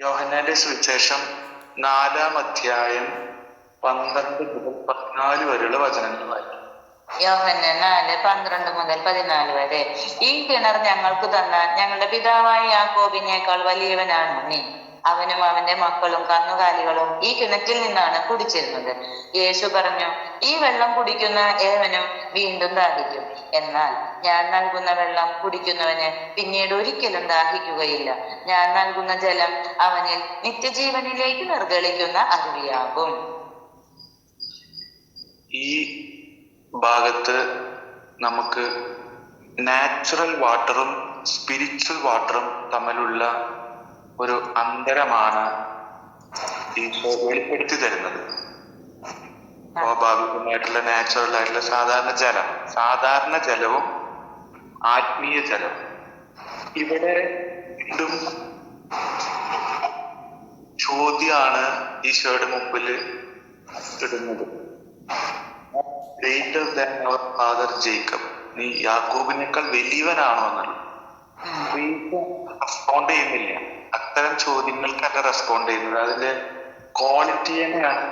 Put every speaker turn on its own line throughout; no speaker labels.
യോഹന്നാന്റെ സുവിശേഷം നാലാം അധ്യായം പന്ത്രണ്ട് മുതൽ പതിനാല് വരെയുള്ള വചനങ്ങളായി വായിക്കും.
യോഹന്നാൻ നാല് പന്ത്രണ്ട് മുതൽ പതിനാല് വരെ. ഈ കിണർ ഞങ്ങൾക്ക് തന്ന ഞങ്ങളുടെ പിതാവായ യാക്കോബിനേക്കാൾ വലിയവനാണ് നീ. അവനും അവന്റെ മക്കളും കന്നുകാലികളും ഈ കിണറ്റിൽ നിന്നാണ് കുടിച്ചിരുന്നത്. യേശു പറഞ്ഞു ഈ വെള്ളം കുടിക്കുന്ന ഏവനും വീണ്ടും ദാഹിക്കും. എന്നാൽ ഞാൻ നൽകുന്ന വെള്ളം കുടിക്കുന്നവന് പിന്നീട് ഒരിക്കലും ദാഹിക്കുകയില്ല. ഞാൻ നൽകുന്ന ജലം അവനിൽ നിത്യജീവനിലേക്ക് നിർഗളിക്കുന്ന അരുവിയാകും.
ഈ ഭാഗത്ത് നമുക്ക് നാച്ചുറൽ വാട്ടറും സ്പിരിച്വൽ വാട്ടറും തമ്മിലുള്ള ഒരു അന്തരമാണ് ഈശോ വെളിപ്പെടുത്തി തരുന്നത്. സ്വാഭാവികമായിട്ടുള്ള നാച്ചുറൽ ആയിട്ടുള്ള സാധാരണ ജലം. സാധാരണ ജലവും ആത്മീയ ജലം ഇവിടെ വീണ്ടും ചോദ്യമാണ് ഈശോയുടെ മുമ്പിൽ ഇടുന്നത്. Greater than our father Jacob നീ യാക്കോബിനേക്കാൾ വലിയവനാണോ എന്നുള്ളത് റെസ്പോണ്ട് ചെയ്യുന്നില്ല. അത്തരം ചോദ്യങ്ങൾക്കല്ല റെസ്പോണ്ട് ചെയ്യുന്നത്. അതിന്റെ ക്വാളിറ്റി തന്നെയാണ്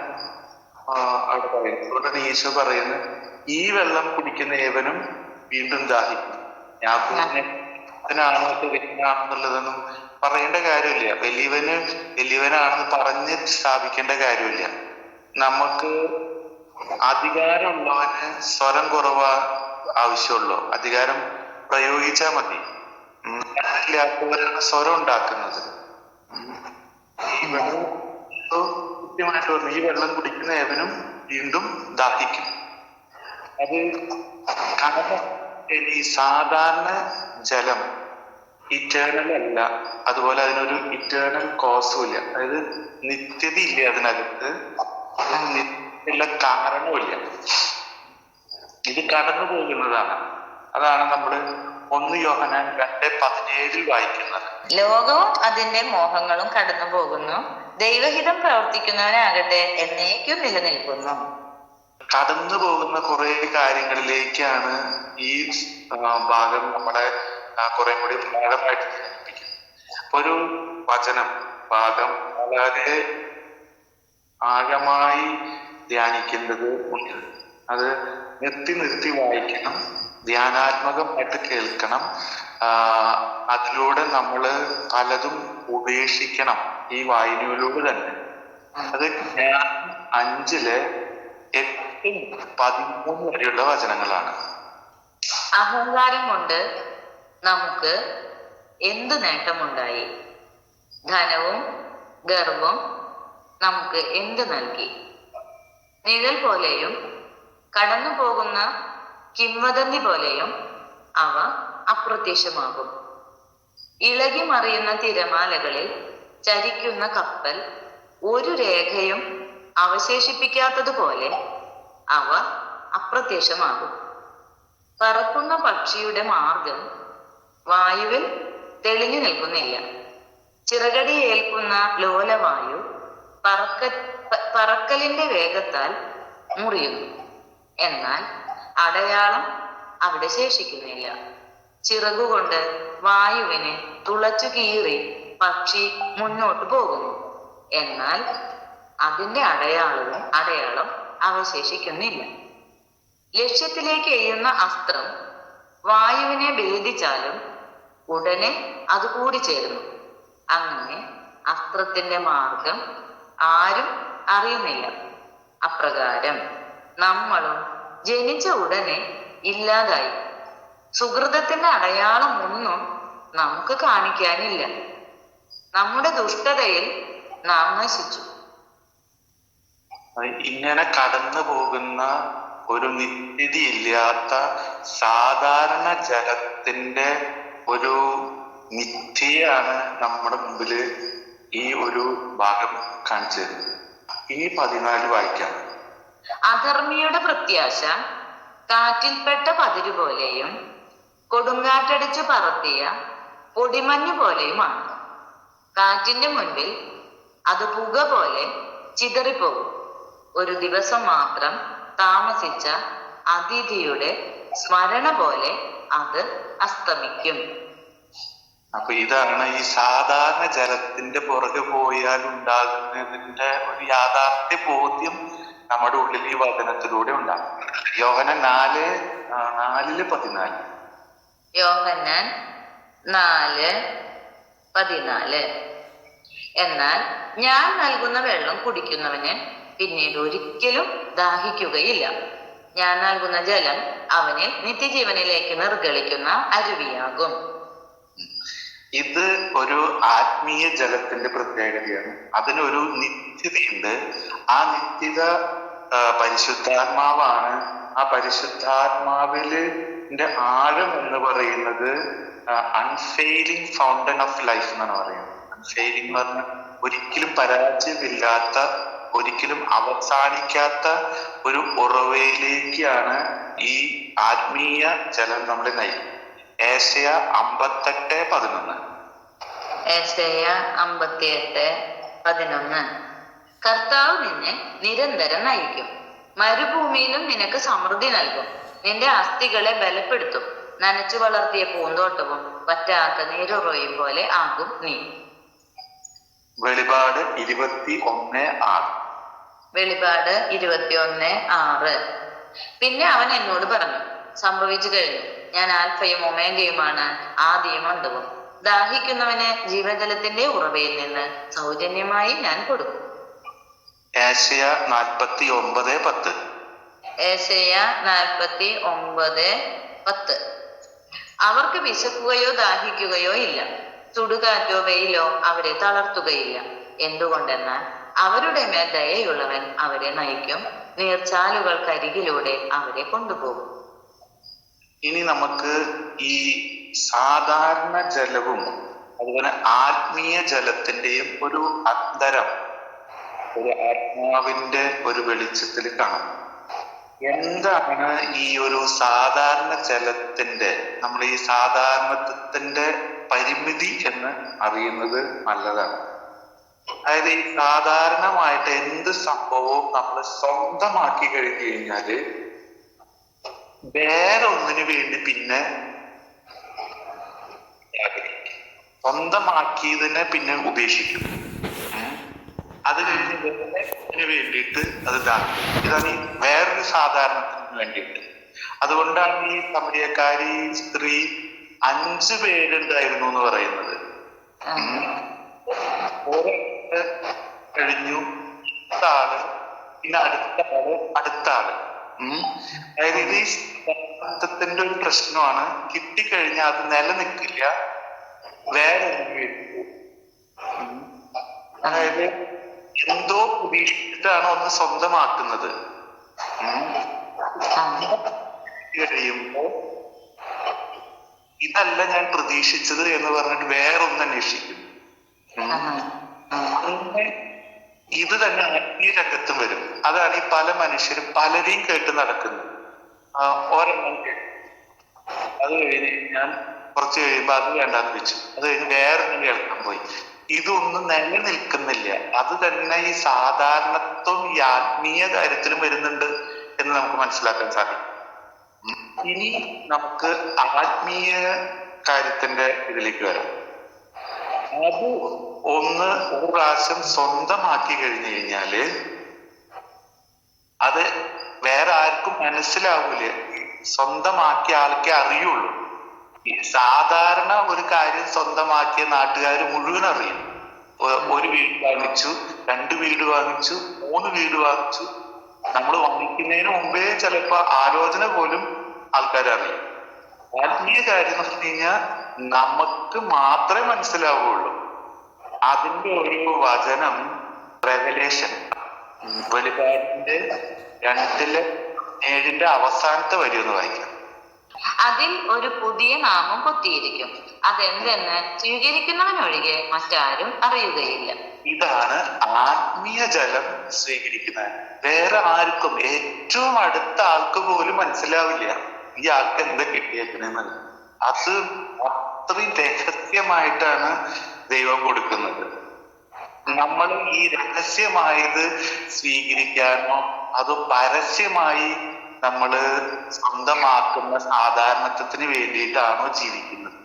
അവിടെ പറയുന്നത്. അതുകൊണ്ടാണ് ഈശോ പറയുന്നത് ഈ വെള്ളം കുടിക്കുന്ന ഏവനും വീണ്ടും ദാഹിക്കും. യാക്കോബിനാണോ വലിയവനാണെന്നുള്ളതൊന്നും പറയേണ്ട കാര്യമില്ല. വലിയവന് വലിയവനാണെന്ന് പറഞ്ഞ് സ്ഥാപിക്കേണ്ട കാര്യമില്ല. നമുക്ക് അധികാരമുള്ളവന് സ്വരം കുറവാ ആവശ്യമുള്ളൂ. അധികാരം പ്രയോഗിച്ചാൽ മതി. സ്വരം ഉണ്ടാക്കുന്നത്. കൃത്യമായിട്ട് ഈ വെള്ളം കുടിക്കുന്ന ഏവനും വീണ്ടും ദാഹിക്കും. അത് ഈ സാധാരണ ജലം ഇറ്റേണൽ അല്ല അതുപോലെ അതിനൊരു ഇറ്റേണൽ കോസും ഇല്ല. അതായത് നിത്യതയില്ല അതിനകത്ത്. നിത്യതയുള്ള കാരണവുമില്ല ഇത് കടന്നു പോകുന്നതാണ് അതാണ് നമ്മൾ ഒന്ന് യോഹനാൻ രണ്ട് പതിനേഴിൽ വായിക്കുന്നത്.
ലോകവും അതിന്റെ മോഹങ്ങളും കടന്നു പോകുന്നു. ദൈവഹിതം പ്രവർത്തിക്കുന്നവനാകട്ടെ എന്നേക്കും നിലനിൽക്കുന്നു.
കടന്നു പോകുന്ന കുറെ കാര്യങ്ങളിലേക്കാണ് ഈ ഭാഗം നമ്മുടെ കുറെ കൂടി ധ്യാനിപ്പിക്കുന്നത്. അപ്പൊ ഒരു വചനം ഭാഗം വളരെ ആഴമായി ധ്യാനിക്കേണ്ടത് ഉണ്ട് അത് നിർത്തി നിർത്തി വായിക്കണം. ധ്യാനാത്മകമായിട്ട് കേൾക്കണം. അതിലൂടെ നമ്മൾ പലതും ഉപേക്ഷിക്കണം ഈ വായനയിലൂടെ തന്നെ. അത് അഞ്ചിൽ എട്ട് പതിമൂന്ന് വരെയുള്ള വചനങ്ങളാണ്.
അഹങ്കാരം കൊണ്ട് നമുക്ക് എന്ത് നേട്ടമുണ്ടായി? ധനവും ഗർവം നമുക്ക് എന്ത് നൽകി? നിഴൽ പോലെയും കടന്നു പോകുന്ന കിംവദന്തി പോലെയും അവ അപ്രത്യക്ഷമാകും. ഇളകി മറിയുന്ന തിരമാലകളിൽ ചരിക്കുന്ന കപ്പൽ ഒരു രേഖയും അവശേഷിപ്പിക്കാത്തതുപോലെ അവ അപ്രത്യക്ഷമാകും. പറക്കുന്ന പക്ഷിയുടെ മാർഗം വായുവിൽ തെളിഞ്ഞു നിൽക്കുന്നില്ല. ചിറകടി ഏൽക്കുന്ന ലോലവായു പറക്ക പറക്കലിന്റെ വേഗത്താൽ മുറിയുന്നു. എന്നാൽ അടയാളം അവിടെ ശേഷിക്കുന്നില്ല. ചിറകുകൊണ്ട് വായുവിനെ തുളച്ചു കീറി പക്ഷി മുന്നോട്ടു പോകുന്നു. എന്നാൽ അതിന്റെ അടയാളവും അടയാളം അവശേഷിക്കുന്നില്ല. ലക്ഷ്യത്തിലേക്ക് എയ്യുന്ന അസ്ത്രം വായുവിനെ ഭേദിച്ചാലും ഉടനെ അത് കൂടി ചേരുന്നു. അങ്ങനെ അസ്ത്രത്തിന്റെ മാർഗം ആരും അറിയുന്നില്ല. അപ്രകാരം നമ്മളും ജനിച്ച ഉടനെ ഇല്ലാതായി. സുഹൃതത്തിന്റെ അടയാളം ഒന്നും നമുക്ക് കാണിക്കാനില്ല. നമ്മുടെ ദുഷ്ടതയിൽ നാം നശിച്ചു.
ഇങ്ങനെ കടന്നു പോകുന്ന ഒരു നിത്യതയില്ലാത്ത സാധാരണ ജലത്തിന്റെ ഒരു നിത്യയാണ് നമ്മുടെ മുമ്പിൽ ഈ ഒരു ഭാഗം കാണിച്ചു തരുന്നത്. ഈ പതിനാല് വായിക്കാം.
അധർമ്മിയുടെ പ്രത്യാശ കാറ്റിൽപ്പെട്ട പതിരു പോലെയും കൊടുങ്കാറ്റടിച്ചു പറത്തിയ പൊടിമഞ്ഞു പോലെയുമാണ്. കാറ്റിന്റെ മുൻപിൽ അത് പുക പോലെ ചിതറിപ്പോകും. ഒരു ദിവസം മാത്രം താമസിച്ച അതിഥിയുടെ സ്മരണ പോലെ അത് അസ്തമിക്കും.
അപ്പൊ ഇതാണ് ഈ സാധാരണ ജലത്തിന്റെ പുറകെ പോയാൽ ഉണ്ടാകുന്നതിന്റെ ഒരു യാഥാർത്ഥ്യ ബോധ്യം നമ്മുടെ ഉള്ളിൽ ഈ വചനത്തിലൂടെ ഉണ്ടാകും. യോഹന നാല് നാലിൽ പതിനാല്.
യോഹന്നാൻ നാല് പതിനാല്. എന്നാൽ ഞാൻ നൽകുന്ന വെള്ളം കുടിക്കുന്നവന് പിന്നീട് ഒരിക്കലും ദാഹിക്കുകയില്ല. ഞാൻ നൽകുന്ന ജലം അവനെ നിത്യജീവനിലേക്ക് നിർഗളിക്കുന്ന അരുവിയാകും.
ഇത് ഒരു ആത്മീയ ജലത്തിന്റെ പ്രത്യേകതയാണ്. അതിനൊരു നിത്യതയുണ്ട്. ആ നിത്യത പരിശുദ്ധാത്മാവാണ്. ആ പരിശുദ്ധാത്മാവിൽ ആഴം എന്ന് പറയുന്നത് അൺഫെയിലിംഗ് ഫൗണ്ടൻ ഓഫ് ലൈഫ് എന്നാണ് പറയുന്നത്. അൺഫെയിലിംഗ് പറഞ്ഞ ഒരിക്കലും പരാജയമില്ലാത്ത ഒരിക്കലും അവസാനിക്കാത്ത ഒരു ഉറവയിലേക്കാണ് ഈ ആത്മീയ ജലം നമ്മളെ നയിക്കുന്നത്. ഏഷ്യ അമ്പത്തെട്ട് പതിനൊന്ന്.
ഏഷ്യ അമ്പത്തിയെട്ട് പതിനൊന്ന്. കർത്താവ് നിന്നെ നിരന്തരം നയിക്കും. മരുഭൂമിയിലും നിനക്ക് സമൃദ്ധി നൽകും. നിന്റെ അസ്ഥികളെ ബലപ്പെടുത്തും. നനച്ചു വളർത്തിയ പൂന്തോട്ടവും പറ്റാത്ത നീരുറയും പോലെ ആകും നീ.
വെളിപാട് ഇരുപത്തി ഒന്ന് ആറ്.
വെളിപാട് ഇരുപത്തിയൊന്ന് ആറ്. പിന്നെ അവൻ എന്നോട് പറഞ്ഞു സംഭവിച്ചു കഴിഞ്ഞു. ഞാൻ ആൽഫയും ഒമേഗയുമാണ്. ആദിയും അന്തവും ദാഹിക്കുന്നവന് ജീവജലത്തിന്റെ ഉറവയിൽ നിന്ന് സൗജന്യമായി ഞാൻ കൊടുക്കും.
ഏഷ്യ നാൽപ്പത്തി ഒമ്പത് പത്ത്.
ഏഷ്യ നാൽപ്പത്തി ഒമ്പത് പത്ത്. അവർക്ക് വിശക്കുകയോ ദാഹിക്കുകയോ ഇല്ല. ചുടുകാറ്റോ വെയിലോ അവരെ തളർത്തുകയില്ല. എന്തുകൊണ്ടെന്നാൽ അവരുടെ മേൽ ദയയുള്ളവൻ അവരെ നയിക്കും. നീർച്ചാലുകൾക്കരികിലൂടെ അവരെ കൊണ്ടുപോകും.
ഇനി നമുക്ക് ഈ സാധാരണ ജലവും അതുപോലെ ആത്മീയ ജലത്തിന്റെയും ഒരു അന്തരം ഒരു ആത്മാവിന്റെ ഒരു വെളിച്ചത്തിൽ കാണാം. എന്താണ് ഈ ഒരു സാധാരണ ജലത്തിന്റെ നമ്മൾ ഈ സാധാരണത്വത്തിന്റെ പരിമിതി എന്ന് അറിയുന്നത് നല്ലതാണ്. അതായത് ഈ സാധാരണമായിട്ട് എന്ത് സംഭവവും നമ്മൾ സ്വന്തമാക്കി കഴിഞ്ഞു കഴിഞ്ഞാൽ വേറെ ഒന്നിനു വേണ്ടി പിന്നെ. സ്വന്തമാക്കിയതിനെ പിന്നെ ഉപേക്ഷിക്കും. അത് കഴിഞ്ഞ് വേണ്ടിയിട്ട് അത് ഇതാണ് ഈ വേറൊരു സാധാരണത്തിന് വേണ്ടിയിട്ട് അതുകൊണ്ടാണ് ഈ സമരിയക്കാരി സ്ത്രീ അഞ്ചു പേരുണ്ടായിരുന്നു എന്ന് പറയുന്നത് കഴിഞ്ഞു അടുത്ത ആൾ പിന്നെ അടുത്ത ആൾ അടുത്ത ആൾ. അതായത് ഇത് ഈ സിദ്ധാന്തത്തിന്റെ ഒരു പ്രശ്നമാണ്. കിട്ടിക്കഴിഞ്ഞാൽ അത് നിലനിൽക്കില്ല. വേറെ. അതായത് എന്തോ പ്രതീക്ഷിച്ചിട്ടാണ് ഒന്ന് സ്വന്തമാക്കുന്നത്. കഴിയുമ്പോ ഇതല്ല ഞാൻ പ്രതീക്ഷിച്ചത് എന്ന് പറഞ്ഞിട്ട് വേറൊന്ന് അന്വേഷിക്കും അങ്ങനെ ഇത് തന്നെ ഈ രംഗത്തും വരും. അതാണ് ഈ പല മനുഷ്യരും പലരെയും കേട്ട് നടക്കുന്നത് കേട്ടു. അത് കഴിഞ്ഞ് ഞാൻ കുറച്ച് കഴിയുമ്പോൾ അത് വേണ്ടാന്ന് വെച്ചു. അത് കഴിഞ്ഞ് വേറൊന്നും കേൾക്കാൻ പോയി. ഇതൊന്നും നിലനിൽക്കുന്നില്ല. അത് തന്നെ ഈ സാധാരണത്വം ഈ ആത്മീയ കാര്യത്തിലും വരുന്നുണ്ട് എന്ന് നമുക്ക് മനസ്സിലാക്കാൻ സാധിക്കും. ഇനി നമുക്ക് ആത്മീയ കാര്യത്തിന്റെ ഇതിലേക്ക് വരാം. അത് ഒന്ന് ഒരു പ്രാവശ്യം സ്വന്തമാക്കി കഴിഞ്ഞു കഴിഞ്ഞാൽ അത് വേറെ ആർക്കും മനസ്സിലാവൂല. സ്വന്തമാക്കിയ ആൾക്കേ അറിയുള്ളൂ. സാധാരണ ഒരു കാര്യം സ്വന്തമാക്കിയ നാട്ടുകാർ മുഴുവൻ അറിയും. ഒരു വീട് വാങ്ങിച്ചു രണ്ട് വീട് വാങ്ങിച്ചു മൂന്ന് വീട് വാങ്ങിച്ചു. നമ്മൾ വാങ്ങിക്കുന്നതിന് മുമ്പേ ചിലപ്പോ ആലോചന പോലും ആൾക്കാർ അറിയും ആത്മീയ കാര്യം എന്ന് പറഞ്ഞു കഴിഞ്ഞാൽ നമുക്ക് മാത്രമേ മനസ്സിലാവുള്ളൂ. അതിന്റെ ഒരു വചനം റെവലേഷൻ. വെളിപാടിന്റെ രണ്ടിൽ ഏഴിന്റെ അവസാനത്തെ വരി ഒന്ന് വായിക്കാം
അതിൽ ഒരു പുതിയ നാമം കൊത്തിയിരിക്കും. അതെന്തെന്ന് സ്വീകരിക്കുന്നവനൊഴികെ മറ്റാരും അറിയുകയില്ല.
ഇതാണ് ആത്മീയ ജലം സ്വീകരിക്കുന്നത്. വേറെ ആർക്കും ഏറ്റവും അടുത്ത ആൾക്ക് പോലും മനസ്സിലാവില്ല ഈ ആൾക്ക് എന്താ കിട്ടിയേക്കണെന്നത് അത് അത്രയും രഹസ്യമായിട്ടാണ് ദൈവം കൊടുക്കുന്നത്. നമ്മൾ ഈ രഹസ്യമായത് സ്വീകരിക്കാനോ അത് പരസ്യമായി നമ്മൾ സ്വന്തമാക്കുന്ന സാധാരണത്വത്തിന് വേണ്ടിയിട്ടാണോ ജീവിക്കുന്നത്.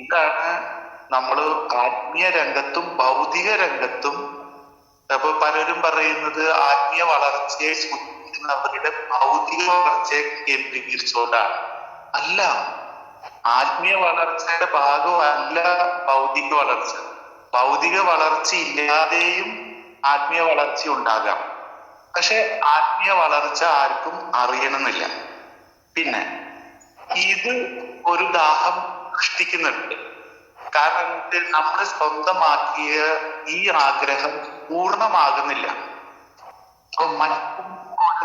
ഇതാണ് നമ്മൾ ആത്മീയ രംഗത്തും ഭൗതിക രംഗത്തും അപ്പൊ പലരും പറയുന്നത് ആത്മീയ വളർച്ചയെ സൂചിപ്പിക്കുന്നവരുടെ ഭൗതിക വളർച്ചയെ കേന്ദ്രീകരിച്ചുകൊണ്ടാണ്. അല്ല ആത്മീയ വളർച്ചയുടെ ഭാഗമല്ല ഭൗതിക വളർച്ച. ഭൗതിക വളർച്ച ഇല്ലാതെയും ആത്മീയ വളർച്ച ഉണ്ടാകാം. പക്ഷെ ആത്മീയ വളർച്ച ആർക്കും അറിയണമെന്നില്ല. പിന്നെ ഇത് ഒരു ദാഹം സൃഷ്ടിക്കുന്നുണ്ട്. കാരണം നമ്മൾ സ്വന്തമാക്കിയ ഈ ആഗ്രഹം പൂർണമാകുന്നില്ല.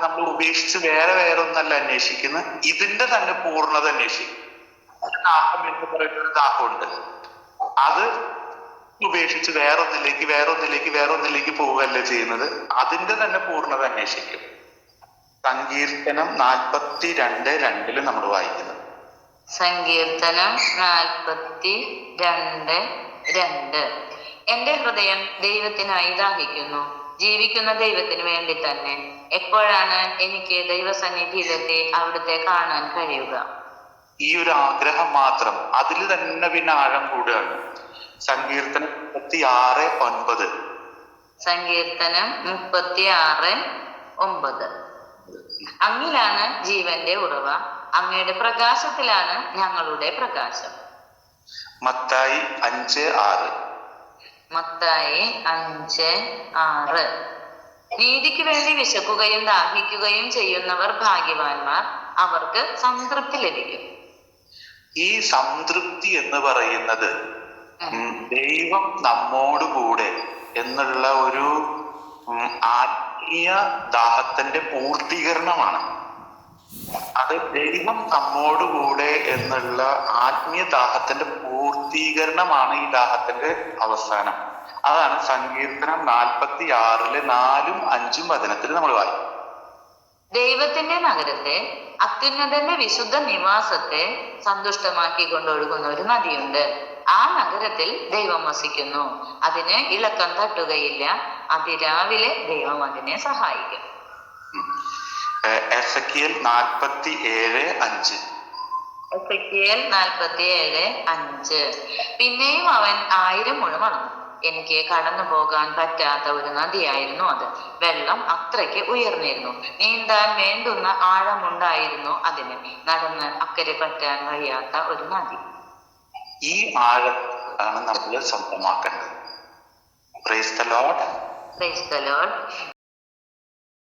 നമ്മൾ ഉപേക്ഷിച്ച് വേറെ വേറെ ഒന്നല്ല അന്വേഷിക്കുന്നത് ഇതിന്റെ തന്നെ പൂർണത അന്വേഷിക്കും. ദാഹം എന്ന് പറയുന്ന ഒരു ദാഹമുണ്ട്. അത് ഉപേക്ഷിച്ച് വേറൊന്നിലേക്ക് വേറൊന്നിലേക്ക് വേറൊന്നിലേക്ക് പോവുകയല്ല ചെയ്യുന്നത്? അതിന്റെ തന്നെ പൂർണത അന്വേഷിക്കും. സങ്കീർത്തനം നാൽപ്പത്തി രണ്ട് രണ്ടിൽ നമ്മൾ വായിക്കുന്നത്
സങ്കീർത്തനം നാൽപ്പത്തി രണ്ട് രണ്ട്. എന്റെ ഹൃദയം ദൈവത്തിനായി ദാഹിക്കുന്നു. ജീവിക്കുന്ന ദൈവത്തിന് വേണ്ടി തന്നെ. എപ്പോഴാണ് എനിക്ക് ദൈവസന്നിധിയിലെത്തി അവിടുത്തെ കാണാൻ കഴിയുക?
ഈ ഒരു ആഗ്രഹം മാത്രം അതിൽ തന്നെ പിന്നെ ആഴം കൂടുകയാണ്. സങ്കീർത്തനം മുപ്പത്തി ആറ് ഒൻപത്.
സങ്കീർത്തനം മുപ്പത്തി ആറ് ഒമ്പത് അങ്ങിലാണ് ജീവന്റെ ഉറവ. അങ്ങയുടെ പ്രകാശത്തിലാണ് ഞങ്ങളുടെ പ്രകാശം.
മത്തായി അഞ്ച് ആറ്.
മത്തായി അഞ്ച് ആറ്. നീതിക്ക് വേണ്ടി വിശക്കുകയും ദാഹിക്കുകയും ചെയ്യുന്നവർ ഭാഗ്യവാന്മാർ. അവർക്ക് സംതൃപ്തി ലഭിക്കും.
ഈ സംതൃപ്തി എന്ന് പറയുന്നത് ദൈവം നമ്മോട് കൂടെ എന്നുള്ള ഒരു ആത്മീയ ദാഹത്തിന്റെ പൂർത്തീകരണമാണ്. അത് ദൈവം നമ്മോട് കൂടെ എന്നുള്ള ആത്മീയ ദാഹത്തിന്റെ പൂർത്തീകരണമാണ് ഈ ദാഹത്തിന്റെ അവസാനം. അതാണ് സങ്കീർത്തനം നാൽപ്പത്തി ആറിൽ നാലും അഞ്ചും വചനത്തിൽ നമ്മൾ വായിക്കും
ദൈവത്തിന്റെ നഗരത്തെ അത്യുന്നതന്റെ വിശുദ്ധ നിവാസത്തെ സന്തുഷ്ടമാക്കി കൊണ്ടൊഴുകുന്ന ഒരു നദിയുണ്ട്. ആ നഗരത്തിൽ ദൈവം വസിക്കുന്നു. അതിന് ഇളക്കം തട്ടുകയില്ല. അതിരാവിലെ ദൈവം അതിനെ സഹായിക്കും.
എസക്കിയൽ നാൽപ്പത്തി ഏഴ് അഞ്ച്.
എസെക്കിയേൽ നാൽപ്പത്തി ഏഴ് അഞ്ച്. പിന്നെയും അവൻ ആയിരം മുഴം അളന്നു. എനിക്ക് കടന്നു പോകാൻ പറ്റാത്ത ഒരു നദിയായിരുന്നു അത്. വെള്ളം അത്രയ്ക്ക് ഉയർന്നിരുന്നു. നീന്താൻ വേണ്ടുന്ന ആഴമുണ്ടായിരുന്നു അതിന്. നടന്ന് അക്കരെ പറ്റാൻ കഴിയാത്ത ഒരു നദി.
ഈ ആഴത്താണ് നമ്മൾ സ്വന്തമാക്കേണ്ടത്. Praise the
Lord.